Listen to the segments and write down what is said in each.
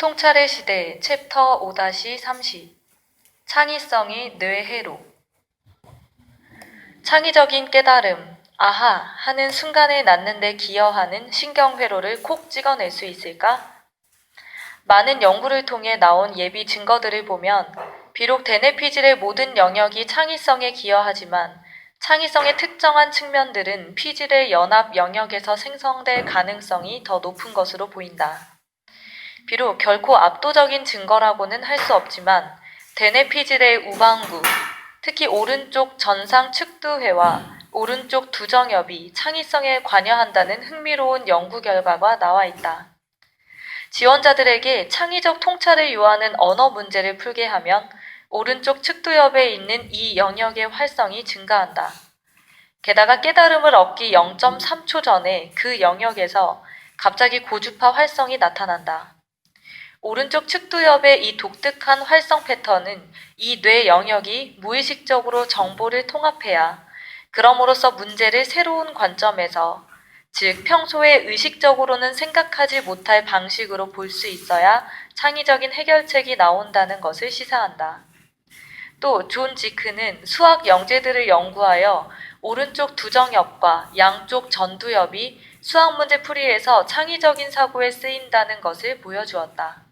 통찰의 시대 챕터 5-30 창의성이 뇌해로 창의적인 깨달음 아하 하는 순간에 낳는데 기여하는 신경회로를 콕 찍어낼 수 있을까? 많은 연구를 통해 나온 예비 증거들을 보면 비록 대뇌피질의 모든 영역이 창의성에 기여하지만 창의성의 특정한 측면들은 피질의 연합 영역에서 생성될 가능성이 더 높은 것으로 보인다. 비록 결코 압도적인 증거라고는 할 수 없지만 대뇌피질의 우방구, 특히 오른쪽 전상 측두회와 오른쪽 두정엽이 창의성에 관여한다는 흥미로운 연구 결과가 나와 있다. 지원자들에게 창의적 통찰을 요하는 언어 문제를 풀게 하면 오른쪽 측두엽에 있는 이 영역의 활성이 증가한다. 게다가 깨달음을 얻기 0.3초 전에 그 영역에서 갑자기 고주파 활성이 나타난다. 오른쪽 측두엽의 이 독특한 활성 패턴은 이 뇌 영역이 무의식적으로 정보를 통합해야 그럼으로써 문제를 새로운 관점에서 즉 평소에 의식적으로는 생각하지 못할 방식으로 볼 수 있어야 창의적인 해결책이 나온다는 것을 시사한다. 또 존 지크는 수학 영재들을 연구하여 오른쪽 두정엽과 양쪽 전두엽이 수학 문제 풀이에서 창의적인 사고에 쓰인다는 것을 보여주었다.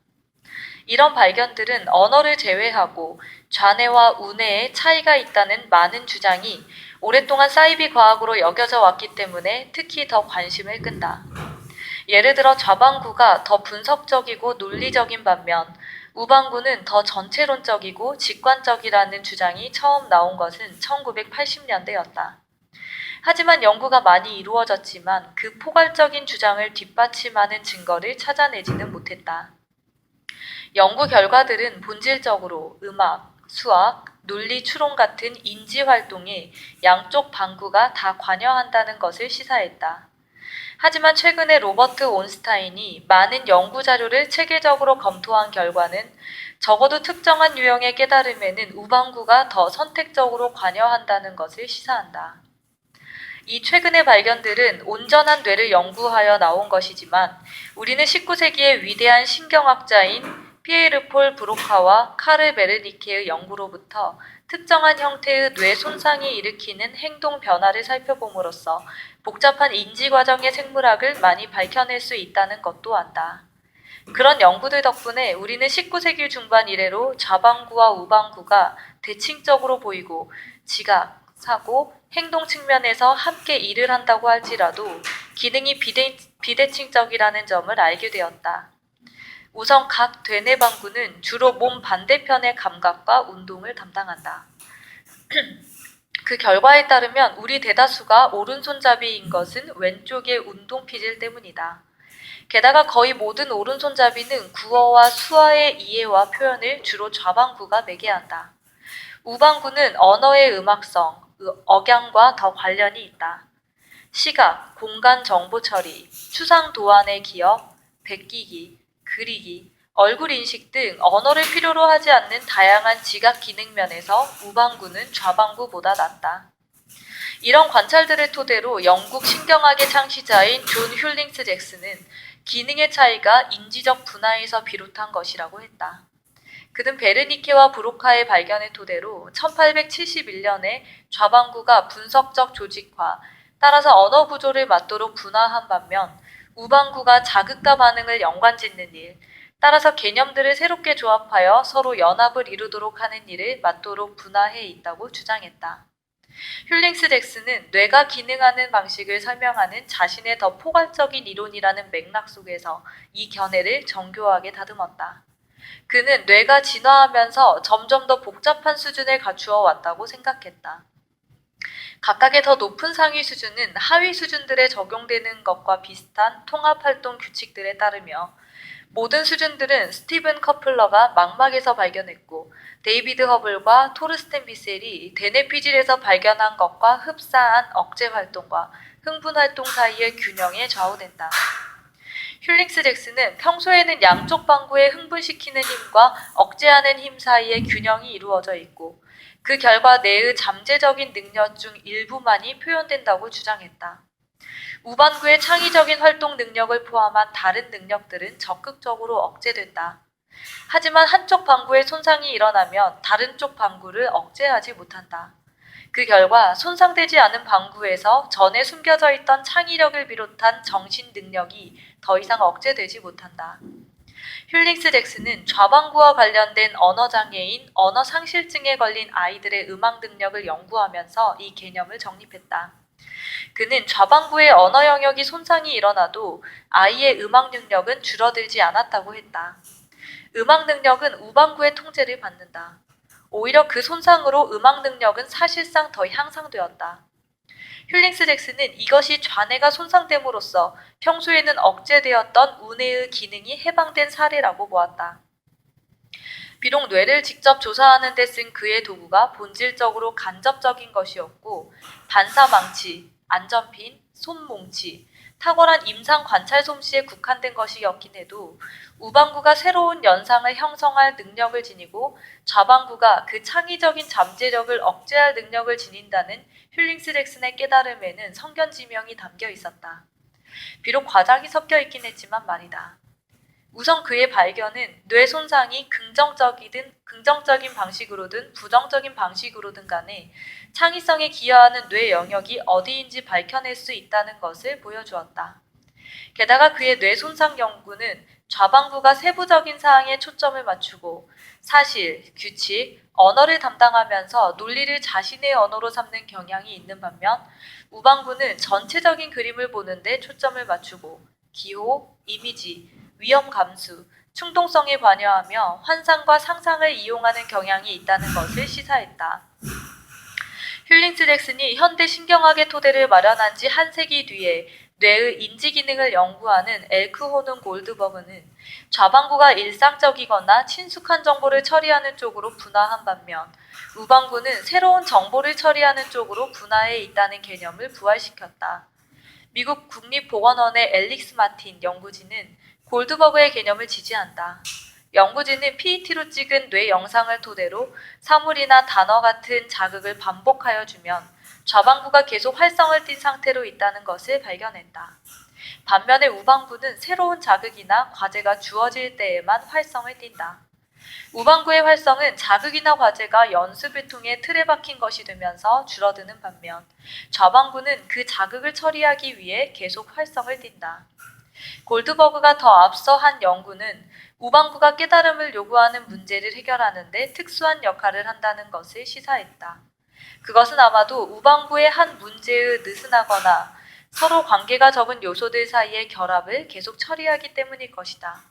이런 발견들은 언어를 제외하고 좌뇌와 우뇌에 차이가 있다는 많은 주장이 오랫동안 사이비 과학으로 여겨져 왔기 때문에 특히 더 관심을 끈다. 예를 들어 좌방구가 더 분석적이고 논리적인 반면 우방구는 더 전체론적이고 직관적이라는 주장이 처음 나온 것은 1980년대였다. 하지만 연구가 많이 이루어졌지만 그 포괄적인 주장을 뒷받침하는 증거를 찾아내지는 못했다. 연구 결과들은 본질적으로 음악, 수학, 논리 추론 같은 인지 활동에 양쪽 방구가 다 관여한다는 것을 시사했다. 하지만 최근에 로버트 온스타인이 많은 연구 자료를 체계적으로 검토한 결과는 적어도 특정한 유형의 깨달음에는 우방구가 더 선택적으로 관여한다는 것을 시사한다. 이 최근의 발견들은 온전한 뇌를 연구하여 나온 것이지만 우리는 19세기의 위대한 신경학자인 피에르 폴 브로카와 카르 베르니케의 연구로부터 특정한 형태의 뇌 손상이 일으키는 행동 변화를 살펴봄으로써 복잡한 인지 과정의 생물학을 많이 밝혀낼 수 있다는 것도 안다. 그런 연구들 덕분에 우리는 19세기 중반 이래로 좌방구와 우방구가 대칭적으로 보이고 지각, 사고, 행동 측면에서 함께 일을 한다고 할지라도 기능이 비대, 비대칭적이라는 점을 알게 되었다. 우선 각 되뇌방구는 주로 몸 반대편의 감각과 운동을 담당한다. 그 결과에 따르면 우리 대다수가 오른손잡이인 것은 왼쪽의 운동 피질 때문이다. 게다가 거의 모든 오른손잡이는 구어와 수어의 이해와 표현을 주로 좌방구가 매개한다. 우방구는 언어의 음악성, 억양과 더 관련이 있다. 시각, 공간 정보 처리, 추상 도안의 기억, 베끼기, 그리기, 얼굴 인식 등 언어를 필요로 하지 않는 다양한 지각 기능 면에서 우방구는 좌방구보다 낫다. 이런 관찰들을 토대로 영국 신경학의 창시자인 존 슐링스 잭슨은 기능의 차이가 인지적 분화에서 비롯한 것이라고 했다. 그는 베르니케와 브로카의 발견을 토대로 1871년에 좌방구가 분석적 조직화, 따라서 언어 구조를 맞도록 분화한 반면 우방구가 자극과 반응을 연관짓는 일, 따라서 개념들을 새롭게 조합하여 서로 연합을 이루도록 하는 일을 맞도록 분화해 있다고 주장했다. 힐링스 잭슨은 뇌가 기능하는 방식을 설명하는 자신의 더 포괄적인 이론이라는 맥락 속에서 이 견해를 정교하게 다듬었다. 그는 뇌가 진화하면서 점점 더 복잡한 수준을 갖추어 왔다고 생각했다. 각각의 더 높은 상위 수준은 하위 수준들에 적용되는 것과 비슷한 통합활동 규칙들에 따르며 모든 수준들은 스티븐 커플러가 망막에서 발견했고 데이비드 허블과 토르스텐 비셀이 대뇌피질에서 발견한 것과 흡사한 억제 활동과 흥분 활동 사이의 균형에 좌우된다. 힐링스 잭슨은 평소에는 양쪽 방구에 흥분시키는 힘과 억제하는 힘 사이의 균형이 이루어져 있고 그 결과 뇌의 잠재적인 능력 중 일부만이 표현된다고 주장했다. 우반구의 창의적인 활동 능력을 포함한 다른 능력들은 적극적으로 억제된다. 하지만 한쪽 방구에 손상이 일어나면 다른 쪽 방구를 억제하지 못한다. 그 결과 손상되지 않은 방구에서 전에 숨겨져 있던 창의력을 비롯한 정신 능력이 더 이상 억제되지 못한다. 힐링스 덱스는 좌방구와 관련된 언어 장애인, 언어 상실증에 걸린 아이들의 음악 능력을 연구하면서 이 개념을 정립했다. 그는 좌방구의 언어 영역이 손상이 일어나도 아이의 음악 능력은 줄어들지 않았다고 했다. 음악 능력은 우방구의 통제를 받는다. 오히려 그 손상으로 음악 능력은 사실상 더 향상되었다. 힐링스 덱스는 이것이 좌뇌가 손상됨으로써 평소에는 억제되었던 우뇌의 기능이 해방된 사례라고 보았다. 비록 뇌를 직접 조사하는 데 쓴 그의 도구가 본질적으로 간접적인 것이었고 반사망치, 안전핀, 손뭉치, 탁월한 임상 관찰 솜씨에 국한된 것이었긴 해도 우방구가 새로운 연상을 형성할 능력을 지니고 좌방구가 그 창의적인 잠재력을 억제할 능력을 지닌다는 힐링스 렉슨의 깨달음에는 성견 지명이 담겨 있었다. 비록 과장이 섞여 있긴 했지만 말이다. 우선 그의 발견은 뇌 손상이 긍정적이든 긍정적인 방식으로든 부정적인 방식으로든 간에 창의성에 기여하는 뇌 영역이 어디인지 밝혀낼 수 있다는 것을 보여주었다. 게다가 그의 뇌 손상 연구는 좌방구가 세부적인 사항에 초점을 맞추고 사실, 규칙, 언어를 담당하면서 논리를 자신의 언어로 삼는 경향이 있는 반면 우방구는 전체적인 그림을 보는데 초점을 맞추고 기호, 이미지, 위험 감수, 충동성에 관여하며 환상과 상상을 이용하는 경향이 있다는 것을 시사했다. 힐링스 덱슨이 현대 신경학의 토대를 마련한 지 한 세기 뒤에 뇌의 인지 기능을 연구하는 엘크호는 골드버그는 좌방구가 일상적이거나 친숙한 정보를 처리하는 쪽으로 분화한 반면 우방구는 새로운 정보를 처리하는 쪽으로 분화해 있다는 개념을 부활시켰다. 미국 국립보건원의 앨릭스 마틴 연구진은 골드버그의 개념을 지지한다. 연구진은 PET로 찍은 뇌 영상을 토대로 사물이나 단어 같은 자극을 반복하여 주면 좌방구가 계속 활성을 띈 상태로 있다는 것을 발견했다. 반면에 우방구는 새로운 자극이나 과제가 주어질 때에만 활성을 띈다. 우방구의 활성은 자극이나 과제가 연습을 통해 틀에 박힌 것이 되면서 줄어드는 반면 좌방구는 그 자극을 처리하기 위해 계속 활성을 띈다. 골드버그가 더 앞서 한 연구는 우방구가 깨달음을 요구하는 문제를 해결하는데 특수한 역할을 한다는 것을 시사했다. 그것은 아마도 우방구의 한 문제의 느슨하거나 서로 관계가 적은 요소들 사이의 결합을 계속 처리하기 때문일 것이다.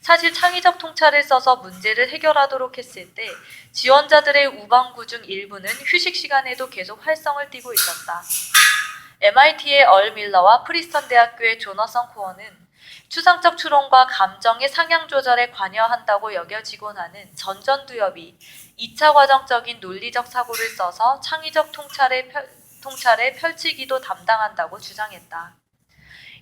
사실 창의적 통찰을 써서 문제를 해결하도록 했을 때 지원자들의 우방구 중 일부는 휴식 시간에도 계속 활성을 띠고 있었다. MIT의 얼 밀러와 프리스턴 대학교의 조너선 코어는 추상적 추론과 감정의 상향 조절에 관여한다고 여겨지곤 하는 전전두엽이 2차 과정적인 논리적 사고를 써서 창의적 통찰에, 펼, 통찰에 펼치기도 담당한다고 주장했다.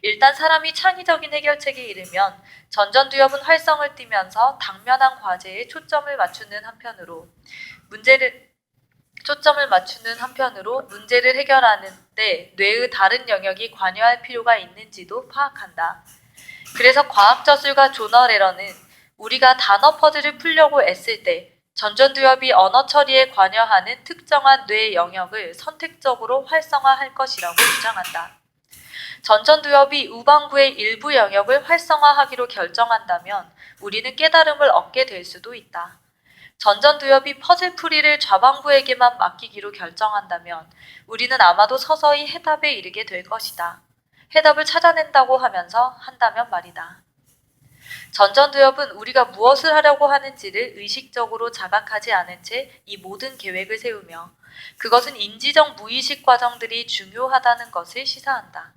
일단 사람이 창의적인 해결책에 이르면 전전두엽은 활성을 띠면서 당면한 과제에 초점을 맞추는 한편으로 문제를 초점을 맞추는 한편으로 문제를 해결하는데 뇌의 다른 영역이 관여할 필요가 있는지도 파악한다. 그래서 과학 저술가 조너 레러는 우리가 단어 퍼즐을 풀려고 애쓸 때 전전두엽이 언어 처리에 관여하는 특정한 뇌 영역을 선택적으로 활성화할 것이라고 주장한다. 전전두엽이 우방구의 일부 영역을 활성화하기로 결정한다면 우리는 깨달음을 얻게 될 수도 있다. 전전두엽이 퍼즐풀이를 좌방구에게만 맡기기로 결정한다면 우리는 아마도 서서히 해답에 이르게 될 것이다. 해답을 찾아낸다고 하면서 한다면 말이다. 전전두엽은 우리가 무엇을 하려고 하는지를 의식적으로 자각하지 않은 채 이 모든 계획을 세우며 그것은 인지적 무의식 과정들이 중요하다는 것을 시사한다.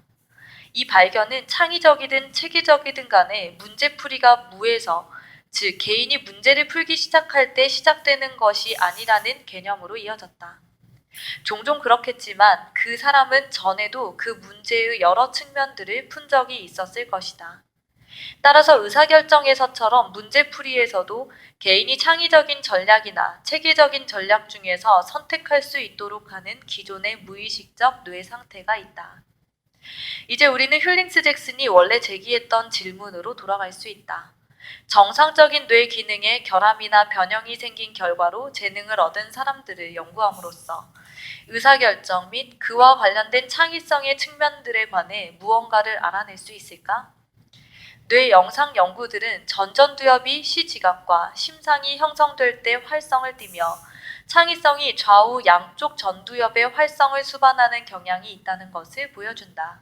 이 발견은 창의적이든 체계적이든 간에 문제풀이가 무에서 즉 개인이 문제를 풀기 시작할 때 시작되는 것이 아니라는 개념으로 이어졌다. 종종 그렇겠지만 그 사람은 전에도 그 문제의 여러 측면들을 푼 적이 있었을 것이다. 따라서 의사결정에서처럼 문제풀이에서도 개인이 창의적인 전략이나 체계적인 전략 중에서 선택할 수 있도록 하는 기존의 무의식적 뇌 상태가 있다. 이제 우리는 힐링스 잭슨이 원래 제기했던 질문으로 돌아갈 수 있다. 정상적인 뇌 기능에 결함이나 변형이 생긴 결과로 재능을 얻은 사람들을 연구함으로써 의사결정 및 그와 관련된 창의성의 측면들에 관해 무언가를 알아낼 수 있을까? 뇌 영상 연구들은 전전두엽이 시지각과 심상이 형성될 때 활성을 띠며 창의성이 좌우 양쪽 전두엽의 활성을 수반하는 경향이 있다는 것을 보여준다.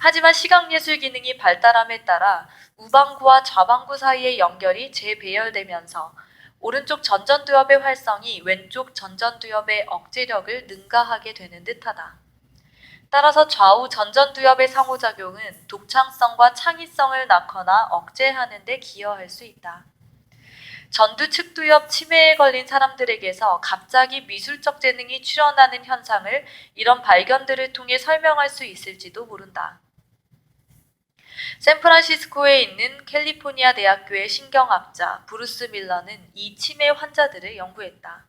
하지만 시각예술 기능이 발달함에 따라 우방구와 좌방구 사이의 연결이 재배열되면서 오른쪽 전전두엽의 활성이 왼쪽 전전두엽의 억제력을 능가하게 되는 듯하다. 따라서 좌우 전전두엽의 상호작용은 독창성과 창의성을 낳거나 억제하는 데 기여할 수 있다. 전두 측두엽 치매에 걸린 사람들에게서 갑자기 미술적 재능이 출현하는 현상을 이런 발견들을 통해 설명할 수 있을지도 모른다. 샌프란시스코에 있는 캘리포니아 대학교의 신경학자 브루스 밀러는 이 치매 환자들을 연구했다.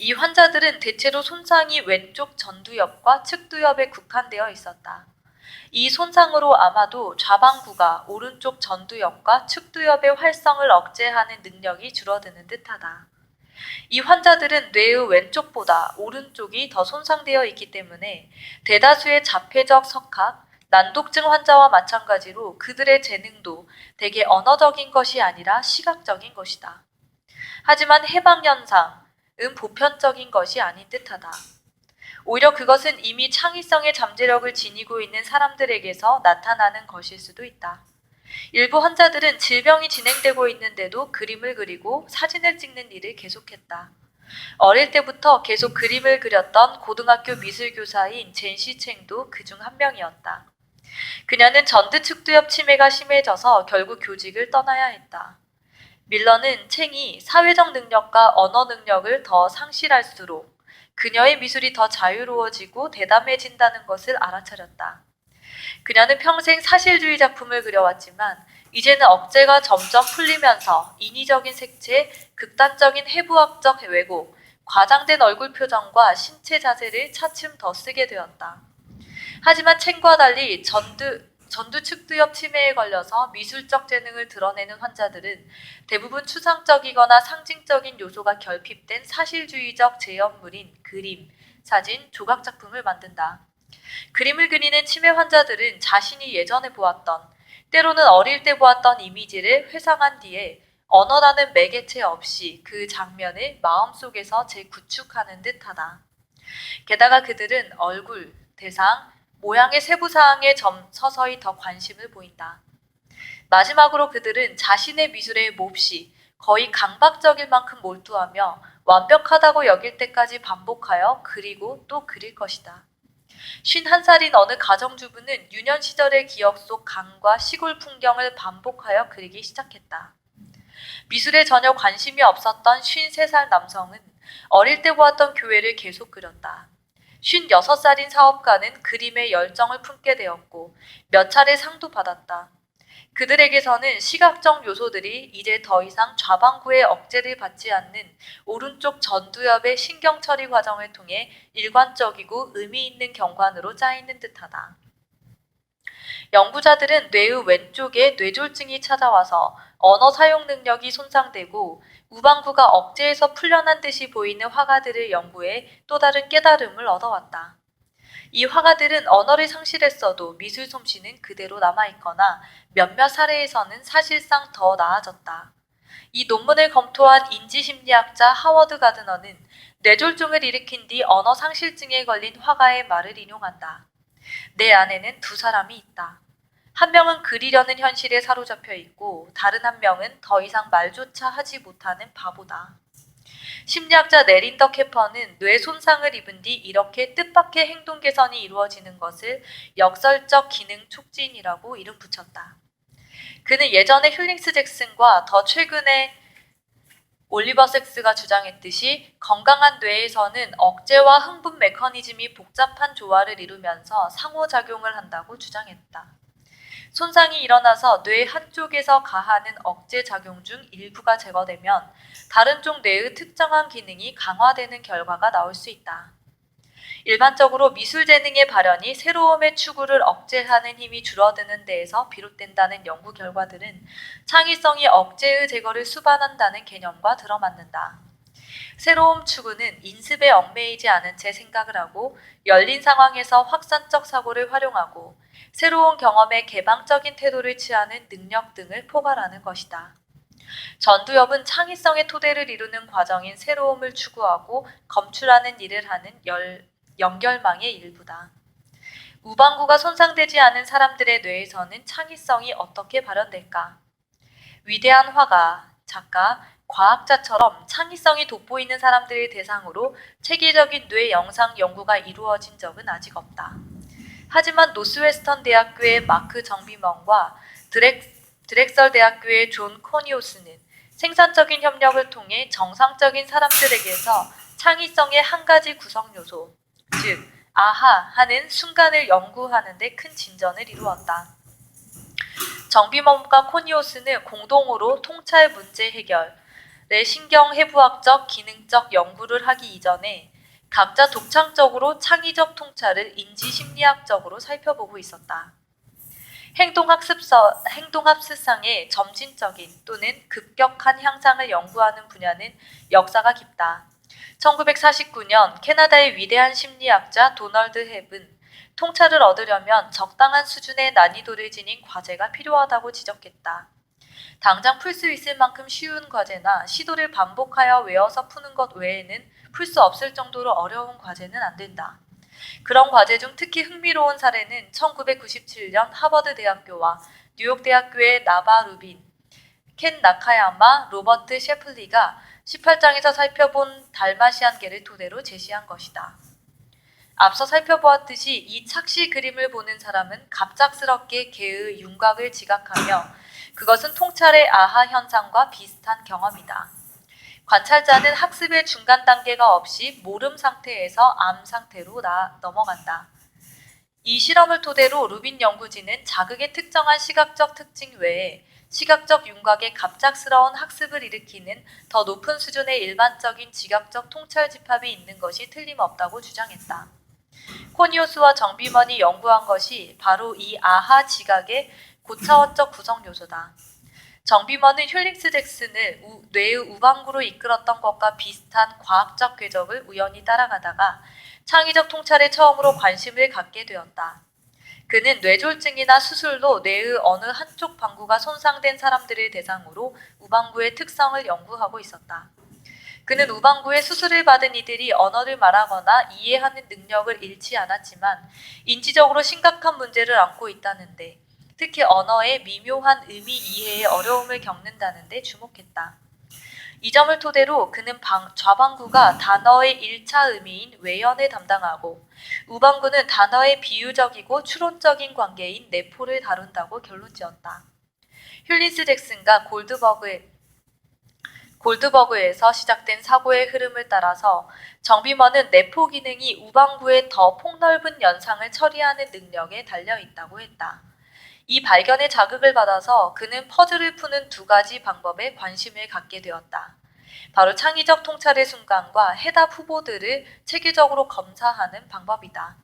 이 환자들은 대체로 손상이 왼쪽 전두엽과 측두엽에 국한되어 있었다. 이 손상으로 아마도 좌방구가 오른쪽 전두엽과 측두엽의 활성을 억제하는 능력이 줄어드는 듯하다. 이 환자들은 뇌의 왼쪽보다 오른쪽이 더 손상되어 있기 때문에 대다수의 자폐적 석학, 난독증 환자와 마찬가지로 그들의 재능도 대개 언어적인 것이 아니라 시각적인 것이다. 하지만 해방현상은 보편적인 것이 아닌 듯하다. 오히려 그것은 이미 창의성의 잠재력을 지니고 있는 사람들에게서 나타나는 것일 수도 있다. 일부 환자들은 질병이 진행되고 있는데도 그림을 그리고 사진을 찍는 일을 계속했다. 어릴 때부터 계속 그림을 그렸던 고등학교 미술교사인 젠시 챙도 그 중 한 명이었다. 그녀는 전두측두엽 치매가 심해져서 결국 교직을 떠나야 했다. 밀러는 챙이 사회적 능력과 언어 능력을 더 상실할수록 그녀의 미술이 더 자유로워지고 대담해진다는 것을 알아차렸다. 그녀는 평생 사실주의 작품을 그려왔지만 이제는 억제가 점점 풀리면서 인위적인 색채, 극단적인 해부학적 왜곡, 과장된 얼굴 표정과 신체 자세를 차츰 더 쓰게 되었다. 하지만 챙과 달리 전두, 전두 측두엽 치매에 걸려서 미술적 재능을 드러내는 환자들은 대부분 추상적이거나 상징적인 요소가 결핍된 사실주의적 재현물인 그림, 사진, 조각 작품을 만든다. 그림을 그리는 치매 환자들은 자신이 예전에 보았던, 때로는 어릴 때 보았던 이미지를 회상한 뒤에 언어라는 매개체 없이 그 장면을 마음속에서 재구축하는 듯 하다. 게다가 그들은 얼굴, 대상, 모양의 세부 사항에 점 서서히 더 관심을 보인다. 마지막으로 그들은 자신의 미술에 몹시 거의 강박적일 만큼 몰두하며 완벽하다고 여길 때까지 반복하여 그리고 또 그릴 것이다. 51살인 어느 가정주부는 유년 시절의 기억 속 강과 시골 풍경을 반복하여 그리기 시작했다. 미술에 전혀 관심이 없었던 53살 남성은 어릴 때 보았던 교회를 계속 그렸다. 56살인 사업가는 그림에 열정을 품게 되었고 몇 차례 상도 받았다. 그들에게서는 시각적 요소들이 이제 더 이상 좌방구의 억제를 받지 않는 오른쪽 전두엽의 신경 처리 과정을 통해 일관적이고 의미 있는 경관으로 짜이는 듯하다. 연구자들은 뇌의 왼쪽에 뇌졸중이 찾아와서 언어 사용 능력이 손상되고 우방구가 억제에서 풀려난 듯이 보이는 화가들을 연구해 또 다른 깨달음을 얻어왔다. 이 화가들은 언어를 상실했어도 미술 솜씨는 그대로 남아있거나 몇몇 사례에서는 사실상 더 나아졌다. 이 논문을 검토한 인지심리학자 하워드 가드너는 뇌졸중을 일으킨 뒤 언어 상실증에 걸린 화가의 말을 인용한다. 내 안에는 두 사람이 있다. 한 명은 그리려는 현실에 사로잡혀 있고 다른 한 명은 더 이상 말조차 하지 못하는 바보다. 심리학자 네린더 캐퍼는 뇌 손상을 입은 뒤 이렇게 뜻밖의 행동 개선이 이루어지는 것을 역설적 기능 촉진이라고 이름 붙였다. 그는 예전에 힐링스 잭슨과 더 최근에 올리버 섹스가 주장했듯이 건강한 뇌에서는 억제와 흥분 메커니즘이 복잡한 조화를 이루면서 상호작용을 한다고 주장했다. 손상이 일어나서 뇌 한쪽에서 가하는 억제 작용 중 일부가 제거되면 다른 쪽 뇌의 특정한 기능이 강화되는 결과가 나올 수 있다. 일반적으로 미술 재능의 발현이 새로움의 추구를 억제하는 힘이 줄어드는 데에서 비롯된다는 연구 결과들은 창의성이 억제의 제거를 수반한다는 개념과 들어맞는다. 새로움 추구는 인습에 얽매이지 않은 채 생각을 하고 열린 상황에서 확산적 사고를 활용하고 새로운 경험에 개방적인 태도를 취하는 능력 등을 포괄하는 것이다. 전두엽은 창의성의 토대를 이루는 과정인 새로움을 추구하고 검출하는 일을 하는 열, 연결망의 일부다. 우방구가 손상되지 않은 사람들의 뇌에서는 창의성이 어떻게 발현될까? 위대한 화가, 작가, 과학자처럼 창의성이 돋보이는 사람들을 대상으로 체계적인 뇌 영상 연구가 이루어진 적은 아직 없다. 하지만 노스웨스턴 대학교의 마크 정비먼과 드렉, 드렉 설 대학교의 존 코니오스는 생산적인 협력을 통해 정상적인 사람들에게서 창의성의 한 가지 구성 요소, 즉 아하 하는 순간을 연구하는 데 큰 진전을 이루었다. 정비먼과 코니오스는 공동으로 통찰 문제 해결 의 신경 해부학적 기능적 연구를 하기 이전에 각자 독창적으로 창의적 통찰을 인지 심리학적으로 살펴보고 있었다. 행동학습서, 행동학습상의 점진적인 또는 급격한 향상을 연구하는 분야는 역사가 깊다. 1949년 캐나다의 위대한 심리학자 도널드 헵은 통찰을 얻으려면 적당한 수준의 난이도를 지닌 과제가 필요하다고 지적했다. 당장 풀 수 있을 만큼 쉬운 과제나 시도를 반복하여 외워서 푸는 것 외에는 풀 수 없을 정도로 어려운 과제는 안 된다. 그런 과제 중 특히 흥미로운 사례는 1997년 하버드 대학교와 뉴욕 대학교의 나바 루빈, 켄 나카야마, 로버트 셰플리가 18장에서 살펴본 달마시안계를 토대로 제시한 것이다. 앞서 살펴보았듯이 이 착시 그림을 보는 사람은 갑작스럽게 개의 윤곽을 지각하며 그것은 통찰의 아하 현상과 비슷한 경험이다. 관찰자는 학습의 중간 단계가 없이 모름 상태에서 암 상태로 나, 넘어간다. 이 실험을 토대로 루빈 연구진은 자극의 특정한 시각적 특징 외에 시각적 윤곽의 갑작스러운 학습을 일으키는 더 높은 수준의 일반적인 지각적 통찰 집합이 있는 것이 틀림없다고 주장했다. 코니오스와 정비먼이 연구한 것이 바로 이 아하 지각의 고차원적 구성 요소다. 정비먼은 힐링스 잭슨을 우, 뇌의 우방구로 이끌었던 것과 비슷한 과학적 궤적을 우연히 따라가다가 창의적 통찰에 처음으로 관심을 갖게 되었다. 그는 뇌졸중이나 수술로 뇌의 어느 한쪽 방구가 손상된 사람들을 대상으로 우방구의 특성을 연구하고 있었다. 그는 우방구에 수술을 받은 이들이 언어를 말하거나 이해하는 능력을 잃지 않았지만 인지적으로 심각한 문제를 안고 있다는데 특히 언어의 미묘한 의미 이해에 어려움을 겪는다는 데 주목했다. 이 점을 토대로 그는 방, 좌방구가 단어의 1차 의미인 외연을 담당하고 우방구는 단어의 비유적이고 추론적인 관계인 내포를 다룬다고 결론지었다. 힐린스 잭슨과 골드버그의 골드버그에서 시작된 사고의 흐름을 따라서 정비먼은 내포 기능이 우방구의 더 폭넓은 연상을 처리하는 능력에 달려 있다고 했다. 이 발견에 자극을 받아서 그는 퍼즐을 푸는 두 가지 방법에 관심을 갖게 되었다. 바로 창의적 통찰의 순간과 해답 후보들을 체계적으로 검사하는 방법이다.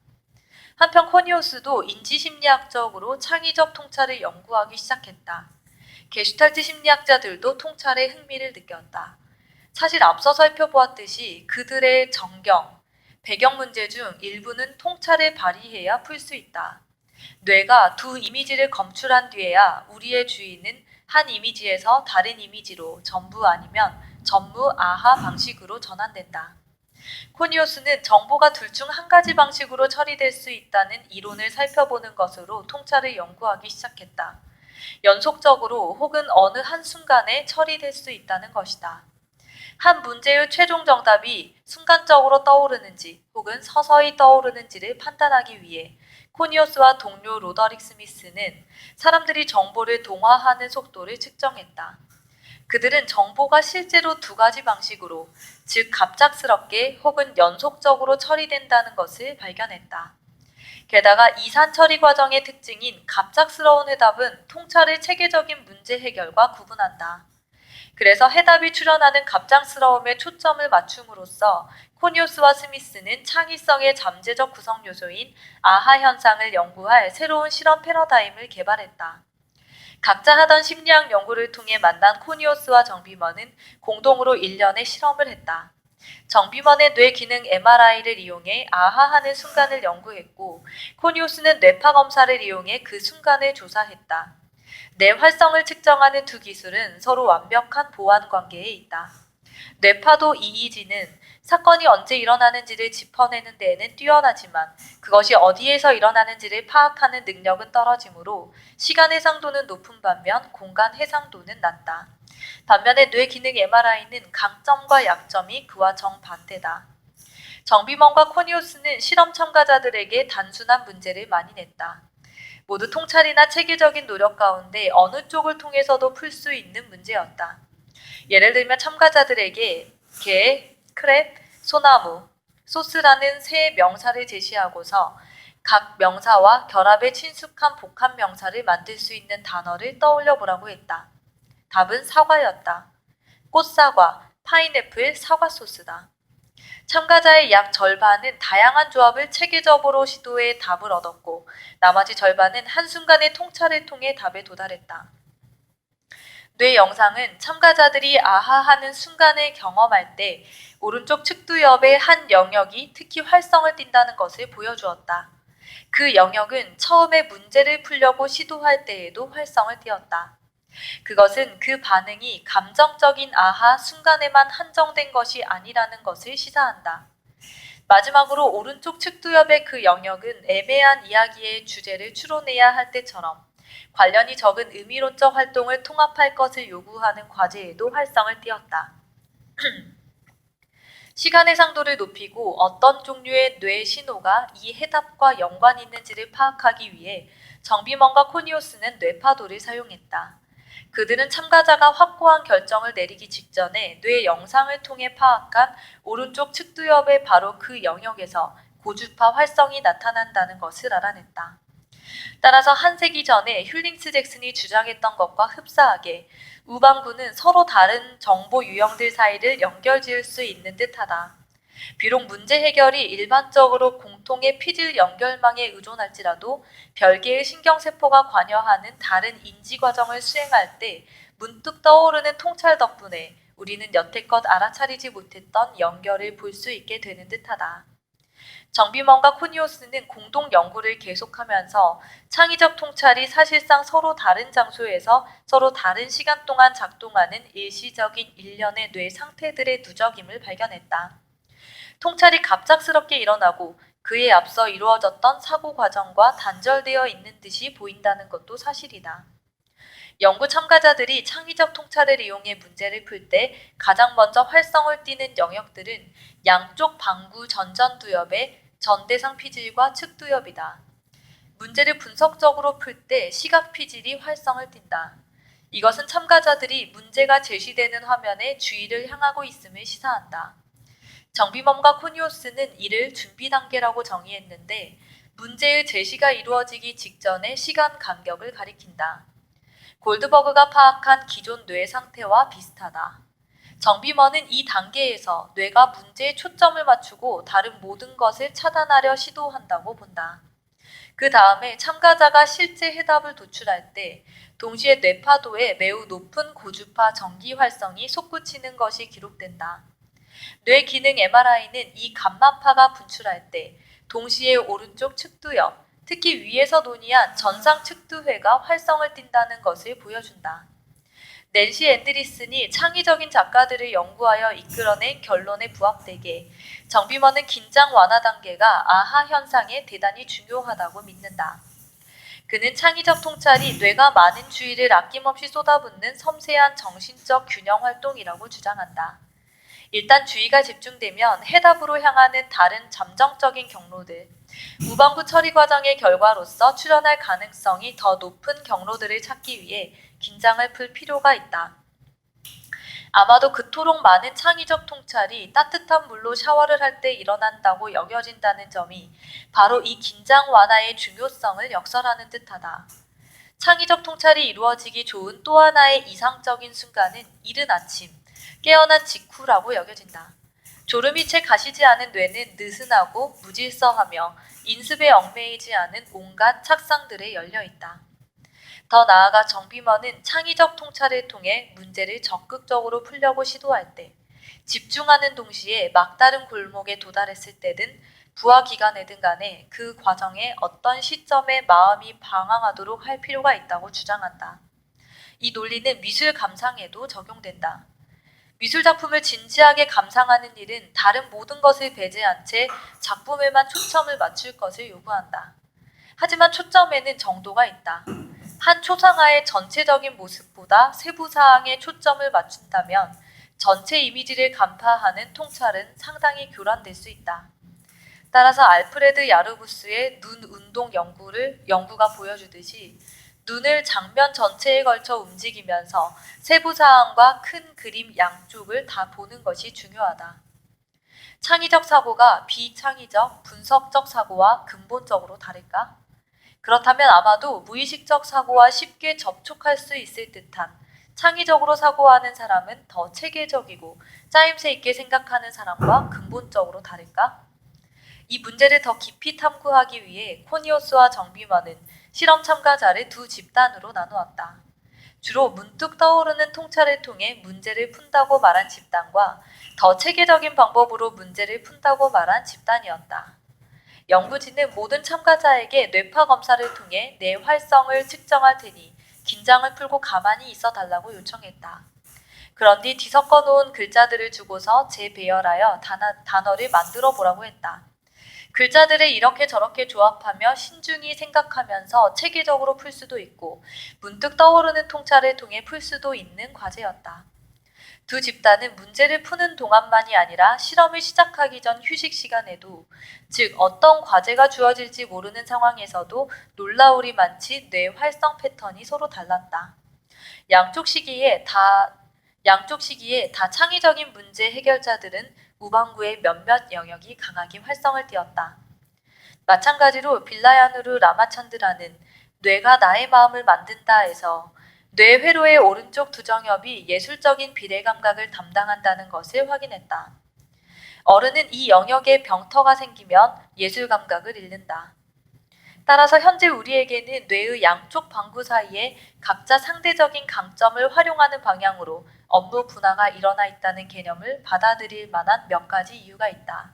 한편 코니오스도 인지심리학적으로 창의적 통찰을 연구하기 시작했다. 게슈탈트 심리학자들도 통찰에 흥미를 느꼈다. 사실 앞서 살펴보았듯이 그들의 정경, 배경 문제 중 일부는 통찰을 발휘해야 풀 수 있다. 뇌가 두 이미지를 검출한 뒤에야 우리의 주인은 한 이미지에서 다른 이미지로 전부 아니면 전무 아하 방식으로 전환된다. 코니오스는 정보가 둘 중 한 가지 방식으로 처리될 수 있다는 이론을 살펴보는 것으로 통찰을 연구하기 시작했다. 연속적으로 혹은 어느 한순간에 처리될 수 있다는 것이다. 한 문제의 최종 정답이 순간적으로 떠오르는지 혹은 서서히 떠오르는지를 판단하기 위해 코니오스와 동료 로더릭 스미스는 사람들이 정보를 동화하는 속도를 측정했다. 그들은 정보가 실제로 두 가지 방식으로, 즉 갑작스럽게 혹은 연속적으로 처리된다는 것을 발견했다. 게다가 이산 처리 과정의 특징인 갑작스러운 해답은 통찰의 체계적인 문제 해결과 구분한다. 그래서 해답이 출현하는 갑작스러움에 초점을 맞춤으로써 코니오스와 스미스는 창의성의 잠재적 구성 요소인 아하 현상을 연구할 새로운 실험 패러다임을 개발했다. 각자 하던 심리학 연구를 통해 만난 코니오스와 정비먼은 공동으로 1년의 실험을 했다. 정비먼의 뇌 기능 MRI를 이용해 아하하는 순간을 연구했고 코니오스는 뇌파 검사를 이용해 그 순간을 조사했다. 뇌 활성을 측정하는 두 기술은 서로 완벽한 보완 관계에 있다. 뇌파도 EEG는 사건이 언제 일어나는지를 짚어내는 데에는 뛰어나지만 그것이 어디에서 일어나는지를 파악하는 능력은 떨어지므로 시간 해상도는 높은 반면 공간 해상도는 낮다. 반면에 뇌 기능 MRI는 강점과 약점이 그와 정반대다. 정비먼과 코니오스는 실험 참가자들에게 단순한 문제를 많이 냈다. 모두 통찰이나 체계적인 노력 가운데 어느 쪽을 통해서도 풀 수 있는 문제였다. 예를 들면 참가자들에게 개, 크랩, 소나무, 소스라는 세 명사를 제시하고서 각 명사와 결합에 친숙한 복합 명사를 만들 수 있는 단어를 떠올려 보라고 했다. 답은 사과였다. 꽃사과, 파인애플, 사과 소스다. 참가자의 약 절반은 다양한 조합을 체계적으로 시도해 답을 얻었고 나머지 절반은 한순간의 통찰을 통해 답에 도달했다. 뇌 영상은 참가자들이 아하 하는 순간을 경험할 때 오른쪽 측두엽의 한 영역이 특히 활성을 띈다는 것을 보여주었다. 그 영역은 처음에 문제를 풀려고 시도할 때에도 활성을 띄었다. 그것은 그 반응이 감정적인 아하 순간에만 한정된 것이 아니라는 것을 시사한다. 마지막으로 오른쪽 측두엽의 그 영역은 애매한 이야기의 주제를 추론해야 할 때처럼 관련이 적은 의미론적 활동을 통합할 것을 요구하는 과제에도 활성을 띄었다. 시간의 상도를 높이고 어떤 종류의 뇌 신호가 이 해답과 연관이 있는지를 파악하기 위해 정비먼과 코니오스는 뇌파도를 사용했다. 그들은 참가자가 확고한 결정을 내리기 직전에 뇌 영상을 통해 파악한 오른쪽 측두엽의 바로 그 영역에서 고주파 활성이 나타난다는 것을 알아냈다. 따라서 한 세기 전에 힐링스 잭슨이 주장했던 것과 흡사하게 우방구는 서로 다른 정보 유형들 사이를 연결 지을 수 있는 듯하다. 비록 문제 해결이 일반적으로 공통의 피질 연결망에 의존할지라도 별개의 신경세포가 관여하는 다른 인지 과정을 수행할 때 문득 떠오르는 통찰 덕분에 우리는 여태껏 알아차리지 못했던 연결을 볼 수 있게 되는 듯하다. 정비먼과 코니오스는 공동 연구를 계속하면서 창의적 통찰이 사실상 서로 다른 장소에서 서로 다른 시간 동안 작동하는 일시적인 일련의 뇌 상태들의 누적임을 발견했다. 통찰이 갑작스럽게 일어나고 그에 앞서 이루어졌던 사고 과정과 단절되어 있는 듯이 보인다는 것도 사실이다. 연구 참가자들이 창의적 통찰을 이용해 문제를 풀 때 가장 먼저 활성을 띠는 영역들은 양쪽 방구 전전두엽의 전대상 피질과 측두엽이다. 문제를 분석적으로 풀 때 시각 피질이 활성을 띈다. 이것은 참가자들이 문제가 제시되는 화면에 주의를 향하고 있음을 시사한다. 정비범과 코니오스는 이를 준비 단계라고 정의했는데 문제의 제시가 이루어지기 직전의 시간 간격을 가리킨다. 골드버그가 파악한 기존 뇌 상태와 비슷하다. 정비먼은 이 단계에서 뇌가 문제에 초점을 맞추고 다른 모든 것을 차단하려 시도한다고 본다. 그 다음에 참가자가 실제 해답을 도출할 때 동시에 뇌파도에 매우 높은 고주파 전기 활성이 솟구치는 것이 기록된다. 뇌 기능 MRI는 이 감마파가 분출할 때 동시에 오른쪽 측두엽, 특히 위에서 논의한 전상 측두회가 활성을 띈다는 것을 보여준다. 낸시 앤드리슨이 창의적인 작가들을 연구하여 이끌어낸 결론에 부합되게 정비먼은 긴장 완화 단계가 아하 현상에 대단히 중요하다고 믿는다. 그는 창의적 통찰이 뇌가 많은 주의를 아낌없이 쏟아붓는 섬세한 정신적 균형 활동이라고 주장한다. 일단 주의가 집중되면 해답으로 향하는 다른 잠정적인 경로들, 우방구 처리 과정의 결과로서 출현할 가능성이 더 높은 경로들을 찾기 위해 긴장을 풀 필요가 있다. 아마도 그토록 많은 창의적 통찰이 따뜻한 물로 샤워를 할 때 일어난다고 여겨진다는 점이 바로 이 긴장 완화의 중요성을 역설하는 듯하다. 창의적 통찰이 이루어지기 좋은 또 하나의 이상적인 순간은 이른 아침, 깨어난 직후라고 여겨진다. 졸음이 채 가시지 않은 뇌는 느슨하고 무질서하며 인습에 얽매이지 않은 온갖 착상들에 열려 있다. 더 나아가 정비머는 창의적 통찰을 통해 문제를 적극적으로 풀려고 시도할 때, 집중하는 동시에 막다른 골목에 도달했을 때든 부하 기관에든 간에 그 과정에 어떤 시점에 마음이 방황하도록 할 필요가 있다고 주장한다. 이 논리는 미술 감상에도 적용된다. 미술 작품을 진지하게 감상하는 일은 다른 모든 것을 배제한 채 작품에만 초점을 맞출 것을 요구한다. 하지만 초점에는 정도가 있다. 한 초상화의 전체적인 모습보다 세부 사항에 초점을 맞춘다면 전체 이미지를 간파하는 통찰은 상당히 교란될 수 있다. 따라서 알프레드 야르부스의 눈 운동 연구를 연구가 보여주듯이 눈을 장면 전체에 걸쳐 움직이면서 세부 사항과 큰 그림 양쪽을 다 보는 것이 중요하다. 창의적 사고가 비창의적, 분석적 사고와 근본적으로 다를까? 그렇다면 아마도 무의식적 사고와 쉽게 접촉할 수 있을 듯한 창의적으로 사고하는 사람은 더 체계적이고 짜임새 있게 생각하는 사람과 근본적으로 다를까? 이 문제를 더 깊이 탐구하기 위해 코니오스와 정비만은 실험 참가자를 두 집단으로 나누었다. 주로 문득 떠오르는 통찰을 통해 문제를 푼다고 말한 집단과 더 체계적인 방법으로 문제를 푼다고 말한 집단이었다. 연구진은 모든 참가자에게 뇌파 검사를 통해 뇌 활성을 측정할 테니 긴장을 풀고 가만히 있어 달라고 요청했다. 그런 뒤 뒤섞어 놓은 글자들을 주고서 재배열하여 단어, 단어를 만들어 보라고 했다. 글자들을 이렇게 저렇게 조합하며 신중히 생각하면서 체계적으로 풀 수도 있고 문득 떠오르는 통찰을 통해 풀 수도 있는 과제였다. 두 집단은 문제를 푸는 동안만이 아니라 실험을 시작하기 전 휴식 시간에도 즉 어떤 과제가 주어질지 모르는 상황에서도 놀라울이 많지 뇌 활성 패턴이 서로 달랐다. 양쪽 시기에 다 양쪽 시기에 다 창의적인 문제 해결자들은 우방구의 몇몇 영역이 강하게 활성을 띠었다. 마찬가지로 빌라야누르 라마찬드라는 뇌가 나의 마음을 만든다에서 뇌 회로의 오른쪽 두 정엽이 예술적인 비례 감각을 담당한다는 것을 확인했다. 어른은 이 영역에 병터가 생기면 예술 감각을 잃는다. 따라서 현재 우리에게는 뇌의 양쪽 방구 사이에 각자 상대적인 강점을 활용하는 방향으로 업무 분화가 일어나 있다는 개념을 받아들일 만한 몇 가지 이유가 있다.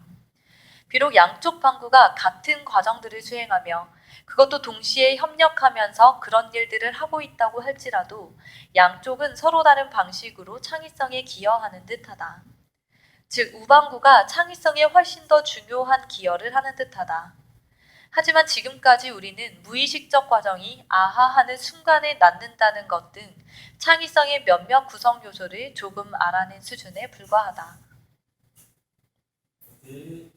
비록 양쪽 방구가 같은 과정들을 수행하며 그것도 동시에 협력하면서 그런 일들을 하고 있다고 할지라도 양쪽은 서로 다른 방식으로 창의성에 기여하는 듯하다. 즉, 우방구가 창의성에 훨씬 더 중요한 기여를 하는 듯하다. 하지만 지금까지 우리는 무의식적 과정이 아하 하는 순간에 낳는다는 것 등 창의성의 몇몇 구성 요소를 조금 알아낸 수준에 불과하다. 네.